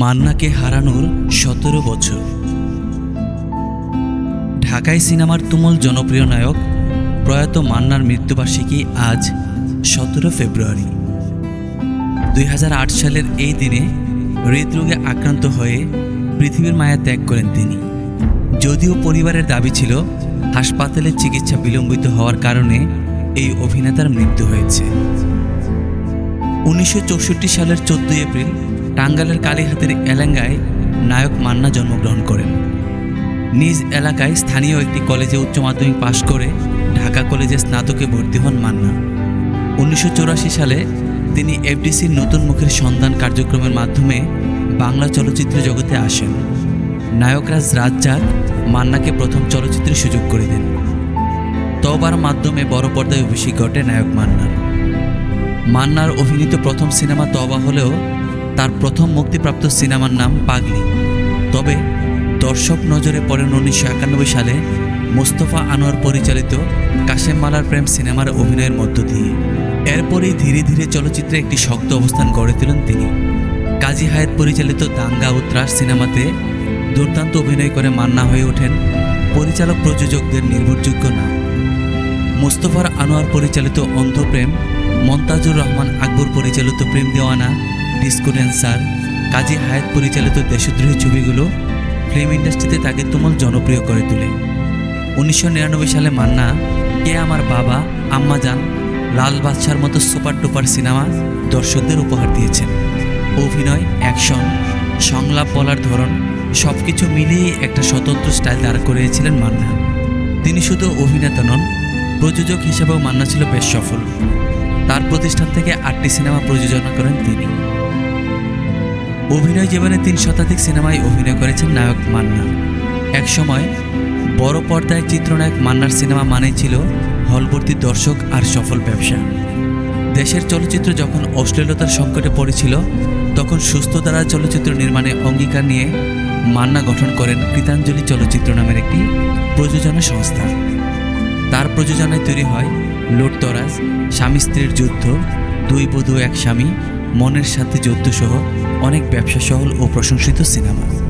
মান্নাকে হারানোর সতেরো বছর। ঢাকায় সিনেমার তুমুল জনপ্রিয় নায়ক প্রয়াত মান্নার মৃত্যুবার্ষিকী আজ সতেরো ফেব্রুয়ারি। দুই হাজার আট সালের এই দিনে হৃদরোগে আক্রান্ত হয়ে পৃথিবীর মায়া ত্যাগ করেন তিনি। যদিও পরিবারের দাবি ছিল হাসপাতালে চিকিৎসা বিলম্বিত হওয়ার কারণে এই অভিনেতার মৃত্যু হয়েছে। উনিশশো চৌষট্টি সালের চোদ্দই এপ্রিল টাঙ্গালের কালীহাতের এলেঙ্গায় নায়ক মান্না জন্মগ্রহণ করেন। নিজ এলাকায় স্থানীয় একটি কলেজে উচ্চ মাধ্যমিক পাশ করে ঢাকা কলেজে স্নাতকে ভর্তি হন মান্না। উনিশশো চুরাশি সালে তিনি এফডিসির নতুন মুখের সন্ধান কার্যক্রমের মাধ্যমে বাংলা চলচ্চিত্র জগতে আসেন। নায়করাজ রাজ্জাক মান্নাকে প্রথম চলচ্চিত্রের সুযোগ করে দেন। তবার মাধ্যমে বড় পর্দায় অভিষেক ঘটে নায়ক মান্নার। মান্নার অভিনীত প্রথম সিনেমা তবা হলেও তার প্রথম মুক্তিপ্রাপ্ত সিনেমার নাম পাগলি। তবে দর্শক নজরে পড়েন উনিশশো একানব্বই সালে মোস্তফা আনোয়ার পরিচালিত কাশেম মালার প্রেম সিনেমার অভিনয়ের মধ্য দিয়ে। এরপরেই ধীরে ধীরে চলচ্চিত্রে একটি শক্ত অবস্থান গড়ে তোলেন তিনি। কাজী হায়াত পরিচালিত দাঙ্গা ও ত্রাস সিনেমাতে দুর্দান্ত অভিনয় করে মান্না হয়ে ওঠেন পরিচালক প্রযোজকদের নির্ভরযোগ্য না মোস্তফার আনোয়ার পরিচালিত অন্ধপ্রেম মন্তাজুর রহমান আকবর পরিচালিত প্রেম দেওয়ানা, ডিস্কো ড্যান্সার কাজী হায়াত পরিচালিত দেশদ্রোহী ছবিগুলো ফিল্ম ইন্ডাস্ট্রিতে তাকে তুমুল জনপ্রিয় করে তোলে। উনিশশো নিরানব্বই সালে মান্না, কে আমার বাবা, আম্মা জান, লাল বাদশার মতো সুপার টুপার সিনেমা দর্শকদের উপহার দিয়েছেন। অভিনয়, অ্যাকশন, সংলাপ বলার ধরন সব কিছু মিলিয়ে একটা স্বতন্ত্র স্টাইল দাঁড় করিয়েছিলেন মান্না। তিনি শুধু অভিনেতা নন, প্রযোজক হিসেবেও মান্না ছিল বেশ সফল। তার প্রতিষ্ঠান থেকে আটটি সিনেমা প্রযোজনা করেন তিনি। অভিনয় জীবনে তিন শতাধিক সিনেমায় অভিনয় করেছেন নায়ক মান্না একসময় বড় পর্দায় চিত্রনায়ক মান্নার সিনেমা মানেই ছিল হলভর্তি দর্শক আর সফল ব্যবসা। দেশের চলচ্চিত্র যখন অশ্লীলতার সংকটে পড়েছিল, তখন সুস্থ দ্বারা চলচ্চিত্র নির্মাণে অঙ্গীকার নিয়ে মান্না গঠন করেন কৃতাঞ্জলি চলচ্চিত্র নামের একটি প্রযোজনা সংস্থা। তার প্রযোজনায় তৈরি হয় লোটতরাজ স্বামী স্ত্রীর যুদ্ধ, দুই বধূ, এক স্বামী, মনের সাথে যুদ্ধ সহ অনেক ব্যবসা সহল ও প্রশংসিত সিনেমা।